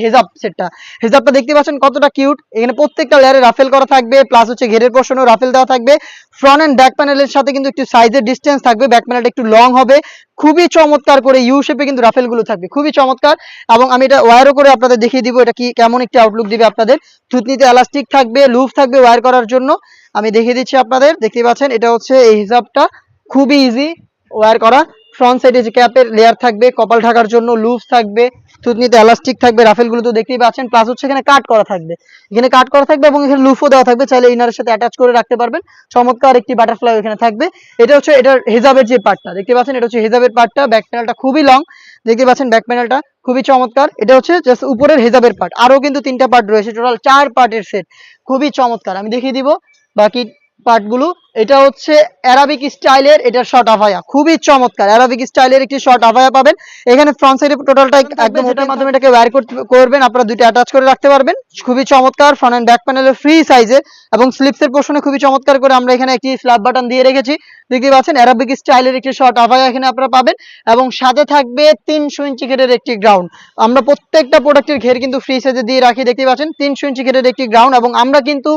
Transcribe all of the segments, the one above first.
হেজাব সেটটা। হেজাবটা দেখতে পাচ্ছেন কতটা কিউট। এখানে প্রত্যেকটা লেয়ারে রাফেল করা থাকবে প্লাস হচ্ছে ঘেরের পোর্শনও রাফেল দেওয়া থাকবে। ফ্রন্ট এন্ড ব্যাক প্যানেলের সাথে কিন্তু একটু সাইজের ডিস্টেন্স থাকবে ব্যাক প্যানেলটা একটু লং হবে। খুবই চমৎকার করে ইউ শেপে কিন্তু রাফেলগুলো থাকবে, খুবই চমৎকার। এবং আমি এটা ওয়্যারও করে আপনাদের দেখিয়ে দিব, এটা কি, কেমন একটি আউটলুক দিবে আপনাদের। থুতনিতে এলাস্টিক থাকবে লুপ থাকবে ওয়ার করার জন্য। আমি দেখিয়ে দিচ্ছি আপনাদের, দেখতে পাচ্ছেন, এটা হচ্ছে এই হিসাবটা খুবই ইজি ওয়্যার করা। ফ্রন্ট সাইডে যে ক্যাপের লেয়ার থাকবে, কপাল ঢাকার জন্য লুপস থাকবে, থুতনিতে এলাস্টিক থাকবে রাফেলগুলো তো দেখতেই পাচ্ছেন প্লাস হচ্ছে এখানে কাট করা থাকবে। এখানে কাট করা থাকবে এবং এখানে লুফও দেওয়া থাকবে, চাইলে ইনারের সাথে অ্যাটাচ করে রাখতে পারবেন। চমৎকার একটি বাটারফ্লাই এখানে থাকবে। এটা হচ্ছে, এটার হেজাবের যে পার্টটা দেখতে পাচ্ছেন, এটা হচ্ছে হেজাবের পার্টটা ব্যাক প্যানেলটা খুবই লং দেখতে পাচ্ছেন ব্যাক প্যানেলটা খুবই চমৎকার। এটা হচ্ছে জাস্ট উপরের হেজাবের পার্ট আরও কিন্তু তিনটা পার্ট রয়েছে টোটাল চার পার্টের সেট খুবই চমৎকার। আমি দেখিয়ে দিব বাকি পার্টগুলো এটা হচ্ছে অ্যারাবিক স্টাইলের এটা শর্ট আভায়া। খুবই চমৎকার। অ্যারাবিক স্টাইলের একটি শর্ট আভায়া পাবেন। এখানে ফ্রন্ট সাইডে টোটালটা একদম যেটার মাধ্যমে এটাকে ওয়্যার করবেন। আপনারা দুইটা অ্যাটাচ করে রাখতে পারবেন। খুবই চমৎকার। ফ্রন্ট এন্ড ব্যাক প্যানেলের ফ্রি সাইজের এবং স্লিপসের পোর্শনে খুবই চমৎকার করে আমরা এখানে একটি স্ল্যাব বাটন দিয়ে রেখেছি। দেখতে পাচ্ছেন অ্যারাবিক স্টাইলের একটি শর্ট আভায়া এখানে আপনারা পাবেন। এবং সাথে থাকবে তিনশো ইঞ্চি ঘেরের একটি গ্রাউন্ড আমরা প্রত্যেকটা প্রোডাক্টের ঘের কিন্তু ফ্রি সাইজে দিয়ে রাখি। দেখতে পাচ্ছেন তিনশো ইঞ্চি ঘেরের একটি গ্রাউন্ড এবং আমরা কিন্তু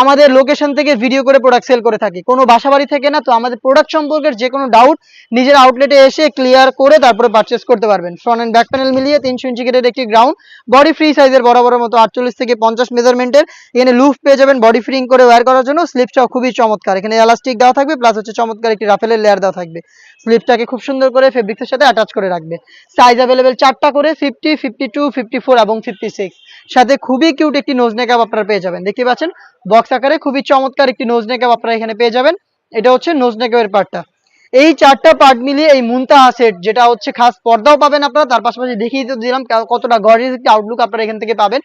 আমাদের লোকেশন থেকে ভিডিও করে প্রোডাক্ট সেল করে থাকি। কোনো বাসাবাড়ি থেকে না, তো আমাদের প্রোডাক্ট সম্পর্কের যে কোনো ডাউট নিজের আউটলেটে এসে ক্লিয়ার করে তারপরে পারচেস করতে পারবেন। ফ্রন্ট এন্ড ব্যাক প্যানেল মিলিয়ে তিনশো ইঞ্চি ঘেরের একটি গ্রাউন্ড বডি ফ্রি সাইজের বরাবরের মতো আটচল্লিশ থেকে পঞ্চাশ মেজারমেন্টের এখানে লুফ পেয়ে যাবেন বডি ফ্রিং করে ওয়্যার করার জন্য। স্লিপটাও খুবই চমৎকার। এখানে এলাস্টিক দেওয়া থাকবে প্লাস হচ্ছে চমৎকার একটি রাফেলের লেয়ার দেওয়া থাকবে। স্লিপটাকে খুব সুন্দর করে ফেব্রিক্সের সাথে অ্যাটাচ করে রাখবে। সাইজ অ্যাভেলেবেল চারটা করে fifty fifty two fifty four এবং ফিফটি সিক্স সাথে খুবই কিউট একটি নোজ নেকআপ আপনারা পেয়ে যাবেন। দেখতে পাচ্ছেন? বক্স আকারে খুবই চমৎকার একটি নোজ নেকআপ আপনারা এখানে পেয়ে যাবেন। এটা হচ্ছে নোজ নেকআপের পার্টটা এই চারটা পার্ট মিলিয়ে এই মুনতাহা সেট যেটা হচ্ছে খাস পর্দাও পাবেন আপনারা, তার পাশাপাশি দেখিয়ে দিলাম কতটা গর্জিয়াস একটি আউটলুক আপনারা এখান থেকে পাবেন।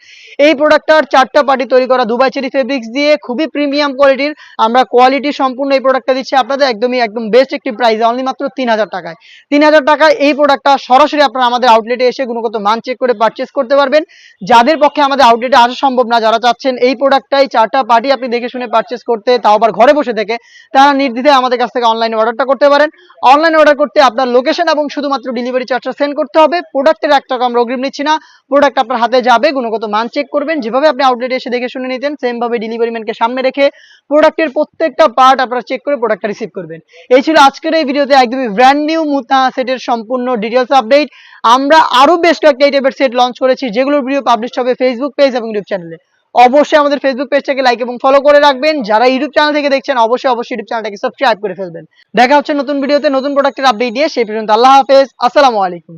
এই প্রোডাক্টটার চারটা পার্টি তৈরি করা দুবাই চেরি ফেব্রিক্স দিয়ে খুবই প্রিমিয়াম কোয়ালিটির আমরা কোয়ালিটি সম্পূর্ণ এই প্রোডাক্টটা দিচ্ছি আপনাদের একদমই একদম বেস্ট একটি প্রাইস অনলি মাত্র তিন হাজার টাকায়। তিন হাজার টাকায় এই প্রোডাক্টটা সরাসরি আপনারা আমাদের আউটলেটে এসে গুণগত মান চেক করে পারচেস করতে পারবেন। যাদের পক্ষে আমাদের আউটলেটে আসা সম্ভব না, যারা চাচ্ছেন এই প্রোডাক্টটাই চারটা পার্টি আপনি দেখে শুনে পারচেস করতে, তাও আবার ঘরে বসে থেকে, তারা নির্দ্বিধায় আমাদের কাছ থেকে অনলাইনে অর্ডারটা করতে পারেন। অনলাইনে অর্ডার করতে আপনার লোকেশন এবং শুধুমাত্র ডেলিভারি চার্জটা সেন্ড করতে হবে। প্রোডাক্টের এক টাকা আমরা অগ্রিম নিচ্ছি না। প্রোডাক্ট আপনার হাতে যাবে, গুণগত মান চেক করবেন। যেভাবে আপনি আউটলেটে এসে দেখে শুনে নিতেন সেম ভাবে ডেলিভারি ম্যানকে সামনে রেখে প্রোডাক্টের প্রত্যেকটা পার্ট আপনারা চেক করে প্রোডাক্টটা রিসিভ করবেন। এই ছিল আজকের এই ভিডিওতে একদমই ব্র্যান্ড নিউ মুতা সেটের সম্পূর্ণ ডিটেলস আপডেট আমরা আরও বেশ কয়েকটা এই টাইপের সেট লঞ্চ করেছি, যেগুলোর ভিডিও পাবলিশ হবে ফেসবুক পেজ এবং ইউটিউব চ্যানেলে অবশ্যই আমাদের ফেসবুক পেজটাকে লাইক এবং ফলো করে রাখবেন। যারা ইউটিউব চ্যানেল থেকে দেখছেন, অবশ্যই অবশ্যই ইউটিউব চ্যানেলটাকে সাবস্ক্রাইব করে ফেলবেন। দেখা হচ্ছে নতুন ভিডিওতে নতুন প্রোডাক্টের আপডেট দিয়ে সেই পর্যন্ত আল্লাহ হাফেজ। আসসালামু আলাইকুম।